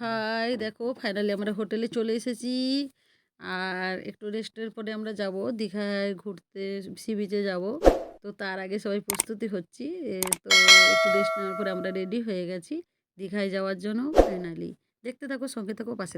High, দেখো finally আমরা হোটেলে চলে এসেছি। আর একটু রেস্টের পরে আমরা যাব দীঘায় ঘুরতে সি বিচে যাব। তো তার আগে সবাই প্রস্তুতি হচ্ছি। তো একটু রেস্ট নেওয়ার পরে আমরা রেডি হয়ে গেছি দীঘায় যাওয়ার জন্য ফাইনালি দেখতে থাকো, সঙ্গে থাকো, পাশে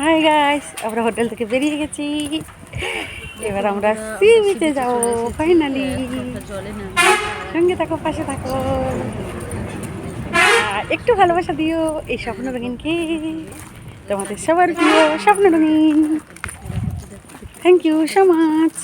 হাই গাইস আমরা হোটেল থেকে বেরিয়ে গেছি। এবার আমরা সি বিচে যাব ফাইনালি সঙ্গে থাকো, পাশে থাকো। একটু ভালোবাসা দিও এই স্বপ্ন রঙিনকে। তোমাদের সবার প্রিয় স্বপ্ন রঙিন। থ্যাংক ইউ সো মাচ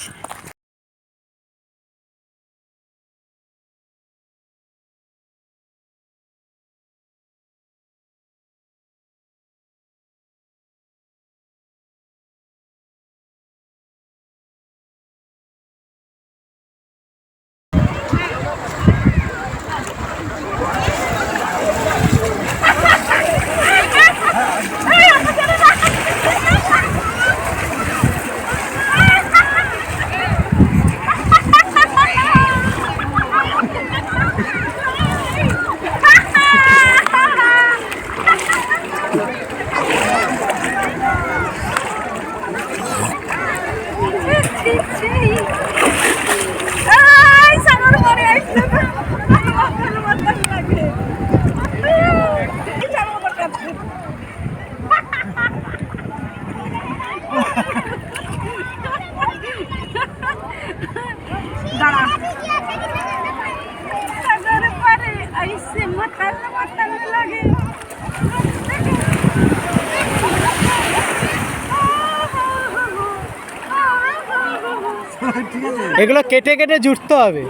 এগুলো কেটে কেটে জুটতে হবে।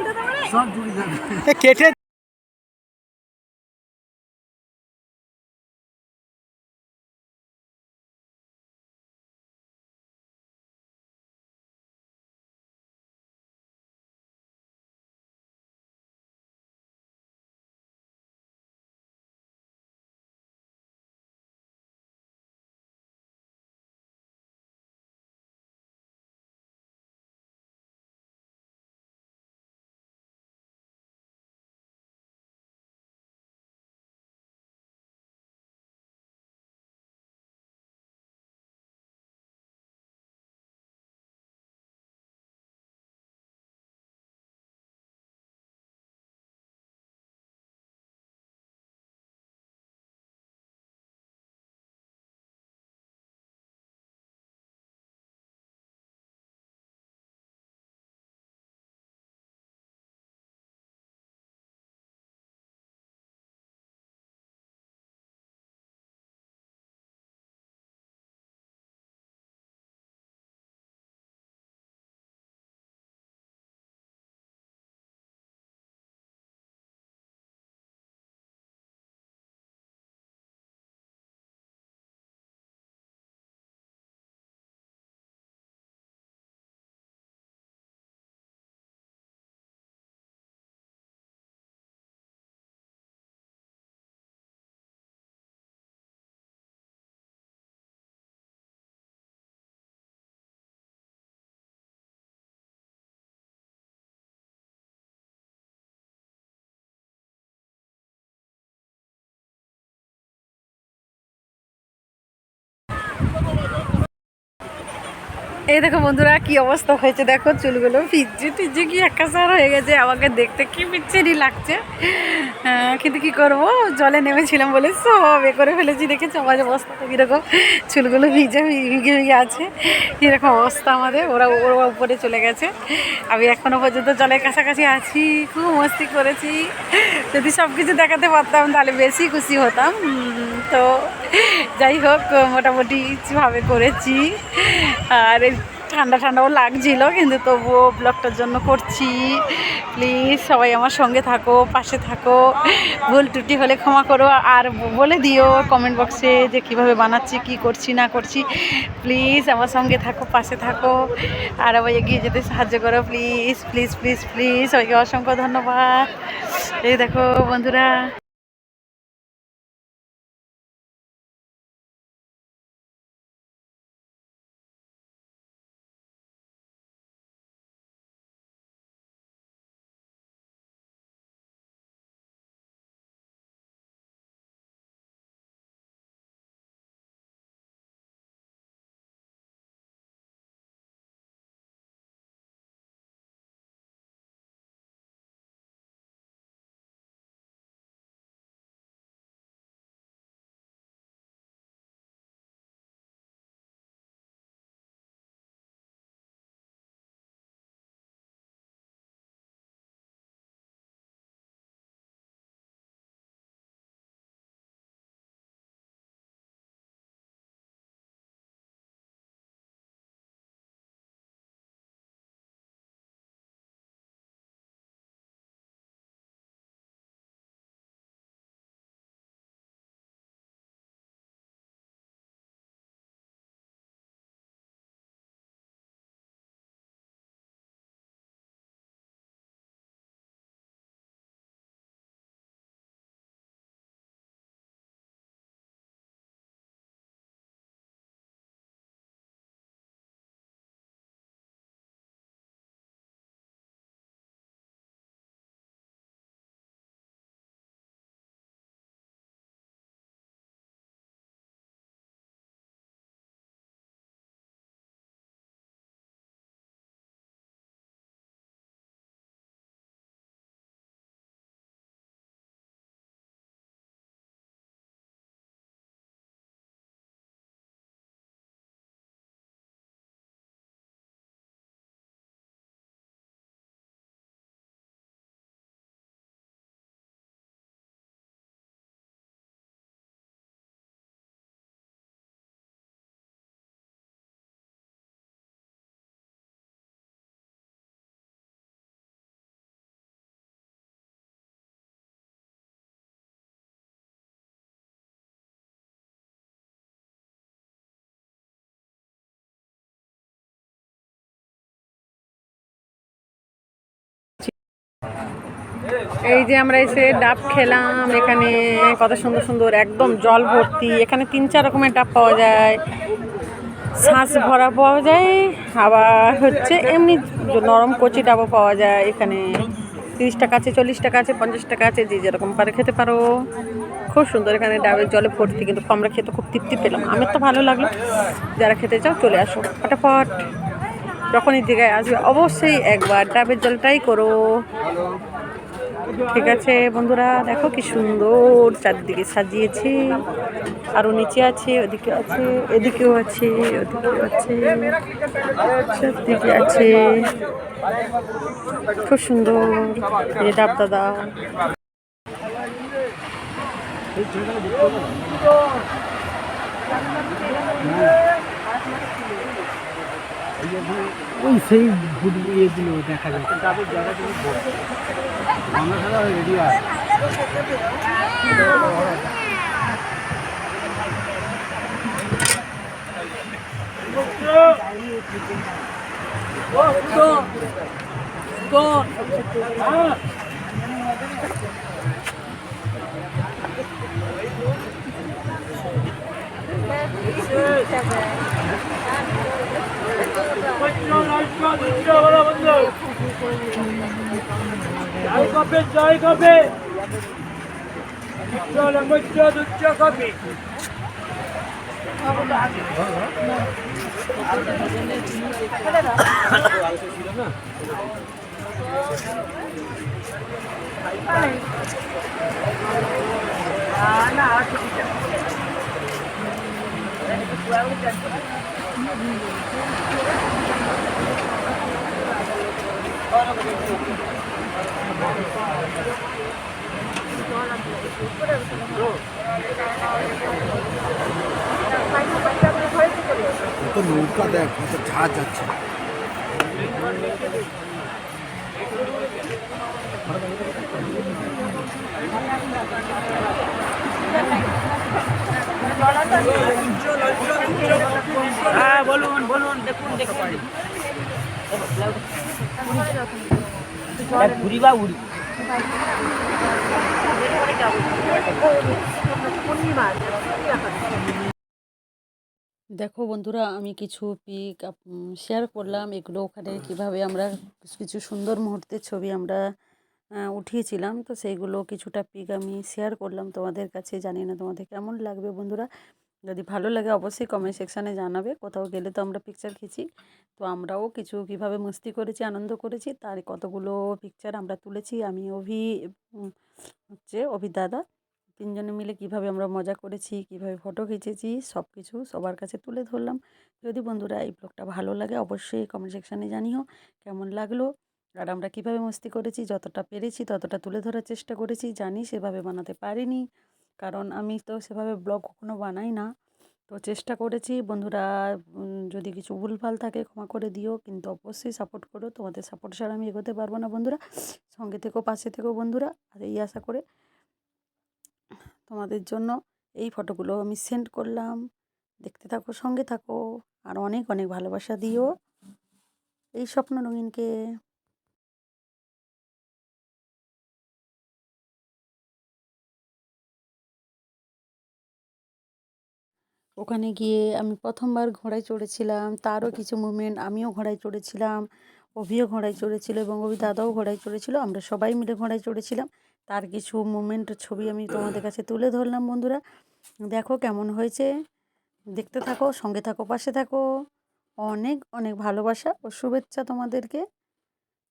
কেটে এই দেখো বন্ধুরা, কি অবস্থা হয়েছে দেখো, চুলগুলো ভিজে টিজে কি একাসার হয়ে গেছে, আমাকে দেখতে কি বিচ্ছিরি লাগছে। কিন্তু কি করব? জলে নেমেছিলাম বলে সব এ করে ফেলেছি, দেখেছ? আমার অবস্থাটা কীরকম? চুলগুলো ভিজে ভিগে ভিগে আছে। কীরকম অবস্থা আমাদের, ওরা ওরা উপরে চলে গেছে। আমি এখনও পর্যন্ত জলের কাছাকাছি আছি, খুব মস্তি করেছি। যদি সব কিছু দেখাতে পারতাম, তাহলে বেশি খুশি হতাম। তো যাই হোক, মোটামুটি ভাবে করেছি। আর ঠান্ডা ঠান্ডাও লাগছিল, কিন্তু তবুও ব্লগটার জন্য করছি। প্লিজ সবাই আমার সঙ্গে থাকো, পাশে থাকো। ভুল ত্রুটি হলে ক্ষমা করো, আর বলে দিও কমেন্ট বক্সে যে কীভাবে বানাচ্ছি, কি করছি, না করছি। প্লিজ আমার সঙ্গে থাকো, পাশে থাকো। আর আবার এগিয়ে যেতে সাহায্য করো প্লিজ প্লিজ প্লিজ প্লিজ সবাইকে অসংখ্য ধন্যবাদ। এই দেখো বন্ধুরা। এই যে আমরা এসে ডাব খেলাম, এখানে কত সুন্দর সুন্দর একদম জল ভর্তি, এখানে তিন চার রকমের ডাব পাওয়া যায়। শ্বাস ভরা পাওয়া যায়, আবার হচ্ছে এমনি নরম কচি ডাবও পাওয়া যায় এখানে। তিরিশ টাকা আছে, চল্লিশ টাকা আছে, পঞ্চাশ টাকা আছে, যে যেরকম পারে খেতে পারো। খুব সুন্দর এখানে ডাবের জলে ভর্তি, কিন্তু আমরা খেতে খুব তৃপ্তি পেলাম। আমার তো ভালো লাগল। যারা খেতে চাও চলে আসো। ফটাফট। যখনই দীঘায় আসবে, অবশ্যই একবার ডাবের জলটাই করো। ঠিক আছে বন্ধুরা, দেখো কি সুন্দর চারদিকে সাজিয়েছে। আরও নিচে আছে, ওদিকে আছে, এদিকেও আছে, ওদিকেও আছে, চারদিকে আছে। খুব সুন্দর। এই ডাব দাদা। ওই সেই ভুট ইয়েগুলো দেখা যাচ্ছে তাদের জায়গা তুমি আমরা সারা রেডি আছে জয় কবে জয় কবে চল মধ্য দুচ্চ কবে তো নৌকা দেখ কত ঝাঁজ যাচ্ছে হ্যাঁ বলুন বলুন দেখুন দেখুন। ঘুরি বা উড়ি? দেখো বন্ধুরা আমি কিছু পিক শেয়ার করলাম। এগুলো ওখানে কীভাবে আমরা কিছু কিছু সুন্দর মুহূর্তের ছবি আমরা উঠিয়েছিলাম। তো সেইগুলো কিছুটা পিক আমি শেয়ার করলাম তোমাদের কাছে। জানি না তোমাদের কেমন লাগবে বন্ধুরা। যদি ভালো লাগে অবশ্যই কমেন্ট সেকশানে জানাবে। কোথাও গেলে তো আমরা পিকচার খিচি। তো আমরাও কিছু কীভাবে মস্তি করেছি, আনন্দ করেছি, তার কতগুলো পিকচার আমরা তুলেছি। আমি, অভি হচ্ছে অভি দাদা, তিনজনে মিলে কীভাবে আমরা মজা করেছি, কীভাবে ফটো খিচেছি সব কিছু সবার কাছে তুলে ধরলাম। যদি বন্ধুরা এই ব্লগটা ভালো লাগে অবশ্যই কমেন্ট সেকশানে জানিও কেমন লাগল আর আমরা কীভাবে মস্তি করেছি, যতটা পেরেছি ততটা তুলে ধরার চেষ্টা করেছি। জানি সেভাবে বানাতে পারিনি। কারণ আমি তো সেভাবে ব্লগ কখনো বানাই না। তো চেষ্টা করেছি, বন্ধুরা যদি কিছু ভুলভাল থাকে ক্ষমা করে দিও, কিন্তু অবশ্যই সাপোর্ট করো। তোমাদের সাপোর্ট ছাড়া আমি এগোতে পারব না, বন্ধুরা। সঙ্গে থেকেও পাশে থেকেও বন্ধুরা। আর এই আশা করে তোমাদের জন্য এই ফটোগুলো আমি সেন্ড করলাম। দেখতে থাকো, সঙ্গে থাকো। আর অনেক অনেক ভালোবাসা দিও। এই স্বপ্ন রঙিনকে। ওখানে গিয়ে আমি প্রথমবার ঘোড়ায় চড়েছিলাম তারও কিছু মুভমেন্ট আমিও ঘোড়ায় চড়েছিলাম অভিও ঘোড়ায় চড়েছিল এবং অভি দাদাও ঘোড়ায় চড়েছিল আমরা সবাই মিলে ঘোড়ায় চড়েছিলাম। তার কিছু মুমেন্ট ছবি আমি তোমাদের কাছে তুলে ধরলাম বন্ধুরা। দেখো কেমন হয়েছে দেখতে থাকো সঙ্গে থাকো পাশে থাকো। অনেক অনেক ভালোবাসা ও শুভেচ্ছা তোমাদেরকে।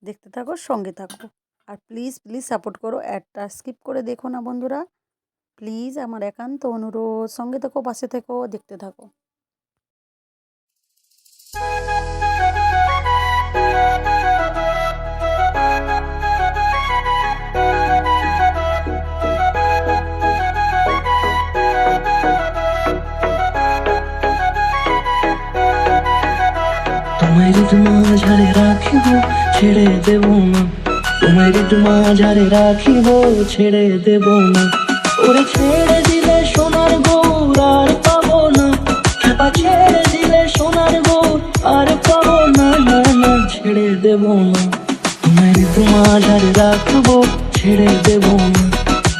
দেখতে থাকো সঙ্গে থাকো। আর প্লিজ প্লিজ সাপোর্ট করো। অ্যাডটা স্কিপ করে দেখো না বন্ধুরা। প্লিজ আমার একান্ত অনুরোধ। সঙ্গে থাকো, পাশে থেকো, দেখতে থাকো। মাঝারে রাখিব, ছেড়ে দেব না। তোমায় মাঝারে রাখিব, ছেড়ে দেব না। ছেড়ে দিলে সোনার গৌর আর পাবো না। ছেড়ে দিলে সোনার গৌর আর পাবো না। ছেড়ে দেব না। তোমায় ঋতু রাখব, ছেড়ে দেব না।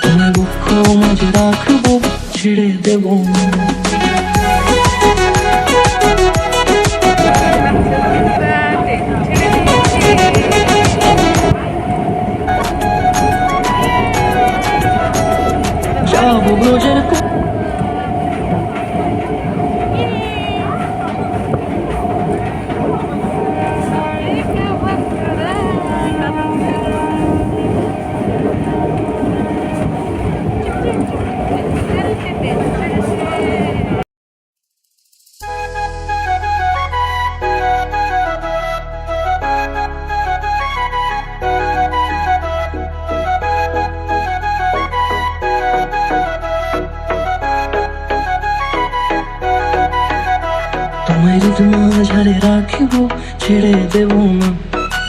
তোমায় বক্ষ মাঝে রাখব, ছেড়ে দেব না। যাব ব্রজের